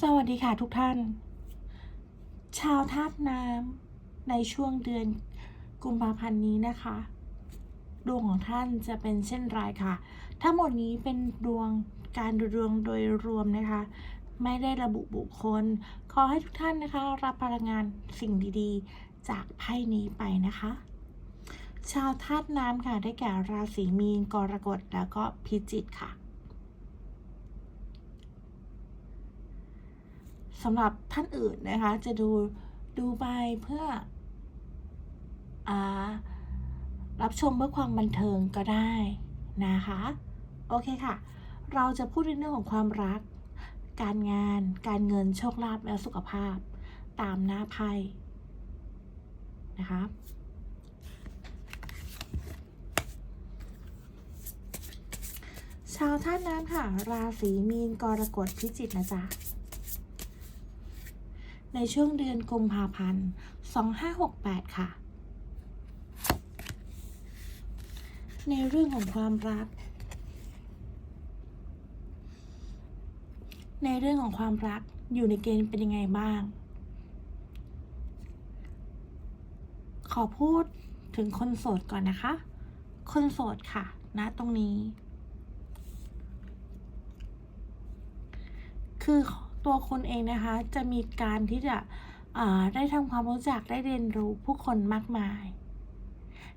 สวัสดีค่ะทุกท่าน ชาวธาตุน้ำในช่วงเดือนกุมภาพันธ์นี้นะคะ ดวงของท่านจะเป็นเช่นไรค่ะ ทั้งหมดนี้เป็นดวงการดูดวงโดยรวมนะคะ ไม่ได้ระบุบุคคล ขอให้ทุกท่านนะคะ รับพลังงานสิ่งดีๆ จากไพ่นี้ไปนะคะ ชาวธาตุน้ำค่ะได้แก่ราศีมีนกรกฎแล้วก็พิจิกค่ะ สำหรับท่านอื่นนะคะ จะดูดูไปเพื่ออรับชมเพื่อความบันเทิงก็ได้นะคะ โอเคค่ะ เราจะพูดในเรื่องของความรัก การงาน การเงินโชคลาภและสุขภาพ ตามหน้าไพ่นะคะชาวท่าตุน้ำค่ะ ราศีมีนกรกฎพิจิกนะจ๊ะ ในช่วงเดือนกุมภาพันธ์ 2568 ค่ะ ในเรื่องของความรัก ในเรื่องของความรักอยู่ในเกณฑ์เป็นยังไงบ้าง ขอพูดถึงคนโสดก่อนนะคะ คนโสดค่ะณตรงนี้ คือ ตัวคุณเองนะคะ จะมีการที่จะได้ทำความรู้จักได้เรียนรู้ผู้คนมากมาย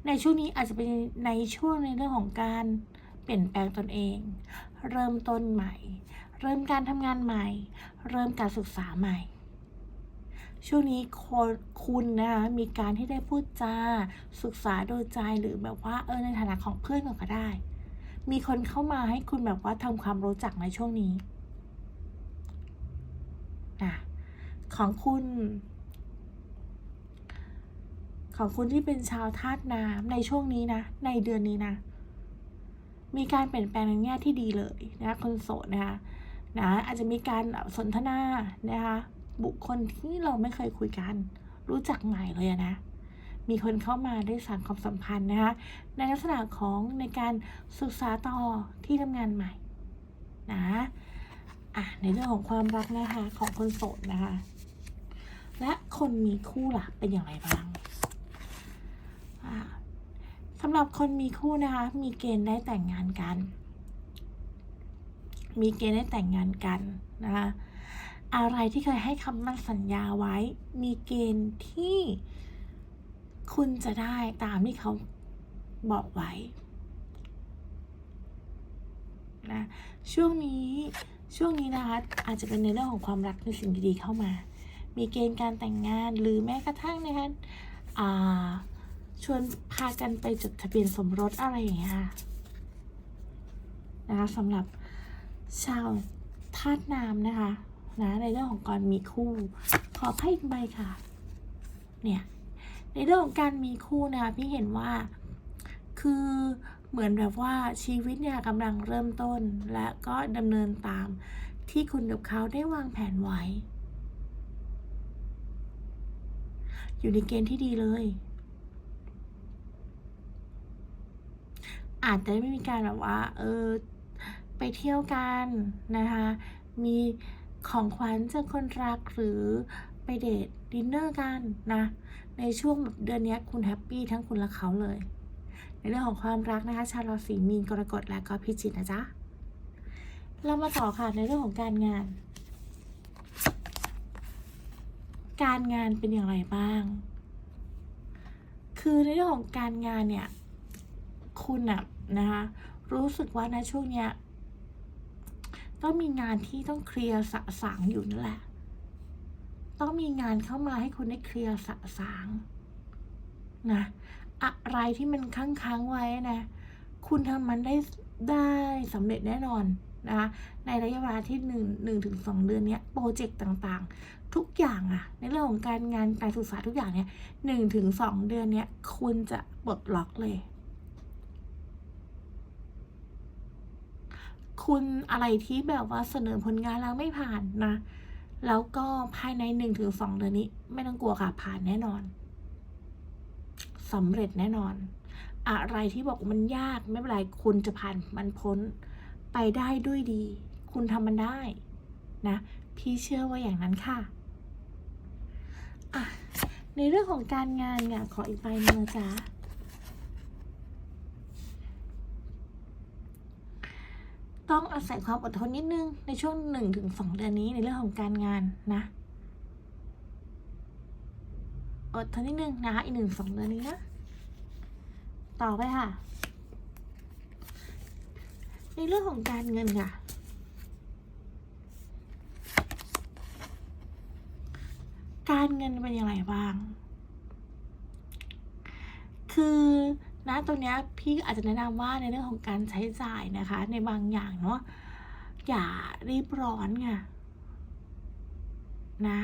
ในช่วงนี้อาจจะเป็นในช่วงในเรื่องของการเปลี่ยนแปลงตนเอง เริ่มต้นใหม่ เริ่มการทำงานใหม่ เริ่มการศึกษาใหม่ ช่วงนี้คนคุณนะคะมีการที่ได้พูดจาศึกษาโดยใจหรือแบบว่าเออในฐานะของเพื่อนก็ได้ มีคนเข้ามาให้คุณแบบว่าทำความรู้จักในช่วงนี้ นะของคุณ ของคุณที่เป็นชาวธาตุน้ำในช่วงนี้นะ ในเดือนนี้นะ มีการเปลี่ยนแปลงในแง่ที่ดีเลยนะคนโสดนะคะนะอาจจะมีการสนทนานะคะบุคคลที่เราไม่เคยคุยกัน รู้จักใหม่เลยนะ มีคนเข้ามาได้สานความสัมพันธ์นะคะในลักษณะของในการศึกษาต่อที่ทำงานใหม่นะ อะในเรื่องของความรักนะคะของคนโสดนะคะ และคนมีคู่ล่ะเป็นอย่างไรบ้างสำหรับคนมีคู่นะคะ มีเกณฑ์ได้แต่งงานกัน มีเกณฑ์ได้แต่งงานกันนะคะอะไรที่เคยให้คำมั่นสัญญาไว้ มีเกณฑ์ที่คุณจะได้ตามที่เขาบอกไว้นะช่วงนี้ ช่วงนี้นะคะอาจจะเป็นในเรื่องของความรักในสิ่งดีๆเข้ามา มีเกณฑ์การแต่งงานหรือแม้กระทั่งนะคะอ่าชวนพากันไปจดทะเบียนสมรสอะไรอย่างเงี้ยค่ะนะคะสำหรับชาวธาตุน้ำนะคะนะในเรื่องของการมีคู่ ขอไพ่อีกใบค่ะ เนี่ยในเรื่องของการมีคู่นะคะพี่เห็นว่าคือ เหมือนแบบว่าชีวิตเนี่ยกำลังเริ่มต้น และก็ดำเนินตามที่คุณกับเขาได้วางแผนไว้ อยู่ในเกณฑ์ที่ดีเลย อาจจะไม่มีการแบบว่าเออไปเที่ยวกันนะคะมีของขวัญจากคนรักหรือไปเดทดินเนอร์กันนะ ในช่วงเดือนนี้คุณแฮปปี้ทั้งคุณและเขาเลย เรื่องของความรักนะคะ ชาวราศีมีนกรกฎและก็พิจิกนะจ๊ะ เรามาต่อค่ะในเรื่องของการงาน การงานเป็นอย่างไรบ้าง คือในเรื่องของการงานเนี่ย คุณอะนะคะรู้สึกว่าในช่วงเนี้ยต้องมีงานที่ต้องเคลียร์สะสางอยู่นั่นแหละ ต้องมีงานเข้ามาให้คุณได้เคลียร์สะสางนะ อะไรที่มันค้างค้างๆไว้นะ คุณทำมันได้ได้สำเร็จแน่นอนนะคะในระยะเวลาที่หนึ่งหนึ่งถึงสองเดือนนี้โปรเจกต์ต่างๆ ทุกอย่างอะในเรื่องของการงานการศึกษาทุกอย่างเนี้ยหนึ่งถึงสองเดือนเนี้ยคุณจะปลดล็อกเลย คุณอะไรที่แบบว่าเสนอผลงานแล้วไม่ผ่านนะ แล้วก็ภายในหนึ่งถึงสองเดือนนี้ ไม่ต้องกลัวค่ะผ่านแน่นอน สำเร็จแน่นอน อะไรที่บอกมันยากไม่เป็นไรคุณจะผ่านมันพ้นไปได้ด้วยดี คุณทำมันได้นะ พี่เชื่อว่าอย่างนั้นค่ะอะในเรื่องของการงานเนี่ยขออีกใบหนึงนะจ๊ะต้องอาศัยความอดทนนิดนึงในช่วงหนึ่งถึงสองเดือนนี้ในเรื่องของการงานนะ อดทนนิดนึงนะคะ อีกหนึ่งสองเดือนนี้นะ ต่อไปค่ะ ในเรื่องของการเงินค่ะ การเงินเป็นอยังไงบ้าง คือนะตรงเนี้ยพี่อาจจะแนะนำว่าในเรื่องของการใช้จ่ายนะคะ ในบางอย่างเนาะอย่ารีบร้อนไงนะ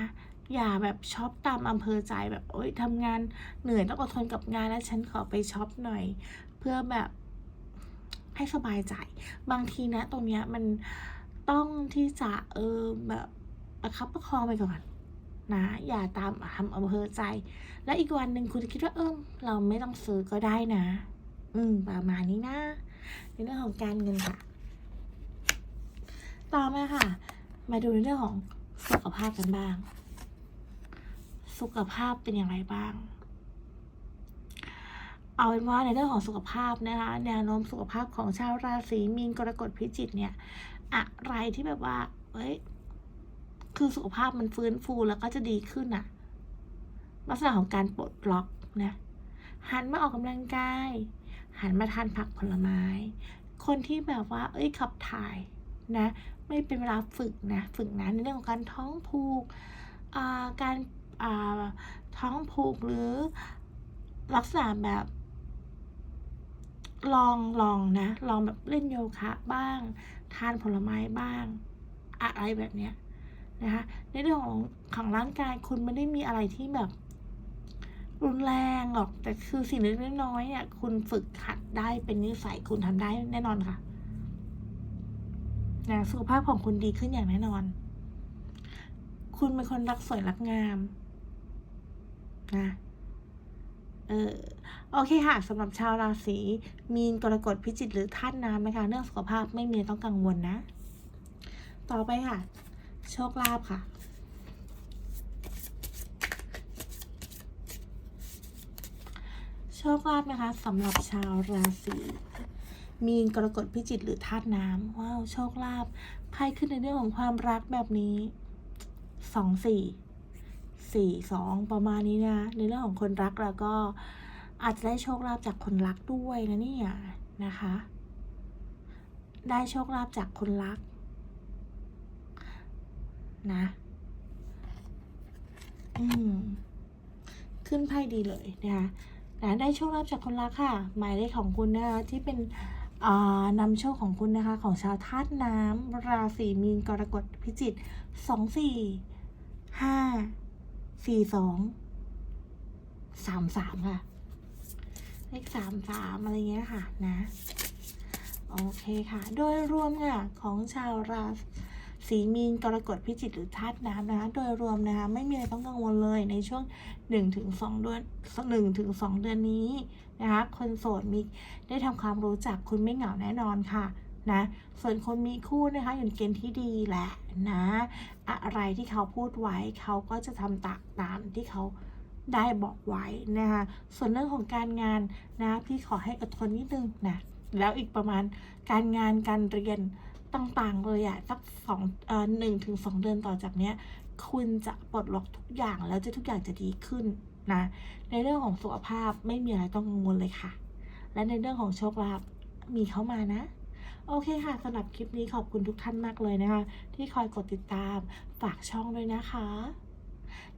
อย่าแบบช็อปตามอำเภอใจแบบโอ๊ยทำงานเหนื่อยต้องอดทนกับงานแล้วฉันขอไปช็อปหน่อย เพื่อแบบให้สบายใจ บางทีนะตรงเนี้ยมันต้องที่จะเออแบบประคับประคองไปก่อนนะ อย่าตามทำอำเภอใจ แล้วอีกวันหนึ่งคุณจะคิดว่าเออเราไม่ต้องซื้อก็ได้นะ อืมประมาณนี้นะในเรื่องของการเงินค่ะ ต่อมาค่ะ มาดูในเรื่องของสุขภาพกันบ้าง สุขภาพเป็นอย่างไรบ้าง เอาเป็นว่าในเรื่องของสุขภาพนะคะ แนวโน้มสุขภาพของชาวราศีมีนกรกฎพิจิกเนี่ยอะไรที่แบบว่าเอ้ยคือสุขภาพมันฟื้นฟูแล้วก็จะดีขึ้นอะลักษณะของการปลดล็อกนะหันมาออกกำลังกายหันมาทานผักผลไม้ คนที่แบบว่า เอ้ยขับถ่ายนะ ไม่เป็นเวลาฝึกนะ ฝึกนะในเรื่องของการท้องผูก การ ท้องผูกหรือลักษณะแบบลองลองนะ ลองแบบเล่นโยคะบ้าง ทานผลไม้บ้าง อะไรแบบเนี้ยนะคะในเรื่องของของร่างกายคุณไม่ได้มีอะไรที่แบบ รุนแรงหรอก แต่คือสิ่งเล็กน้อยเนี่ย คุณฝึกหัดได้เป็นนิสัยคุณทำได้แน่นอนค่ะนะสุขภาพของคุณดีขึ้นอย่างแน่นอน คุณเป็นคนรักสวยรักงาม นะเออโอเคค่ะสำหรับชาวราศีมีนกรกฎพิจิกหรือธาตุน้ำนะคะเรื่องสุขภาพไม่มีต้องกังวลนะ ต่อไปค่ะ โชคลาภค่ะ โชคลาภนะคะสำหรับชาวราศีมีนกรกฎพิจิกหรือธาตุน้ำว้าวโชคลาภไพ่ขึ้นในเรื่องของความรักแบบนี้สองสี่ สี่สองประมาณนี้นะ ในเรื่องของคนรักแล้วก็อาจจะได้โชคลาภจากคนรักด้วยนะเนี่ยนะคะ ได้โชคลาภจากคนรักนะอืมขึ้นไพ่ดีเลยนะคะนะได้โชคลาภจากคนรักค่ะ หมายเลขของคุณนะคะที่เป็นนำโชคของคุณนะคะ ของชาวธาตุน้ำราศีมีนกรกฎพิจิกสองสี่ห้า สี่สองสามสามค่ะ เลขสามสามอะไรเงี้ยค่ะนะ โอเคค่ะ โดยรวมค่ะ ของชาวราศีมีนกรกฎพิจิกหรือธาตุน้ำนะคะ โดยรวมนะคะ ไม่มีอะไรต้องกังวลเลยในช่วง1นถึงสเดือนหนึ่งถึงสเดือนนี้นะคะ คนโสดมีได้ทำความรู้จักคุณไม่เหงาแน่นอนค่ะ นะส่วนคนมีคู่นะคะอยู่ในเกณฑ์ที่ดีแหละนะอะไรที่เขาพูดไว้เขาก็จะทำตามตามที่เขาได้บอกไว้นะคะส่วนเรื่องของการงานนะพี่ขอให้อดทนนิดนึงนะแล้วอีกประมาณการงานการเรียนต่างๆเลยอะสักสองเอ่อหนึ่งถึงสองเดือนต่อจากเนี้ยคุณจะปลดล็อกทุกอย่างแล้วจะทุกอย่างจะดีขึ้นนะในเรื่องของสุขภาพไม่มีอะไรต้องกังวลเลยค่ะ และในเรื่องของโชคลาภมีเข้ามานะ โอเคค่ะสำหรับคลิปนี้ขอบคุณทุกท่านมากเลยนะคะ ที่คอยกดติดตามฝากช่องด้วยนะคะ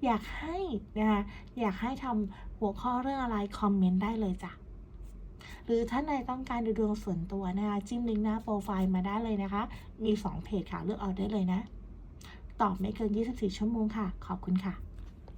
อยากให้นะคะอยากให้ทำหัวข้อเรื่องอะไรคอมเมนต์ได้เลยจ้ะหรือท่านใดต้องการดูดวงส่วนตัวนะคะจิ้มลิงก์หน้าโปรไฟล์มาได้เลยนะคะ มี 2 เพจค่ะเลือกเอาได้เลยนะ ตอบไม่เกิน 24 ชั่วโมงค่ะ ขอบคุณค่ะ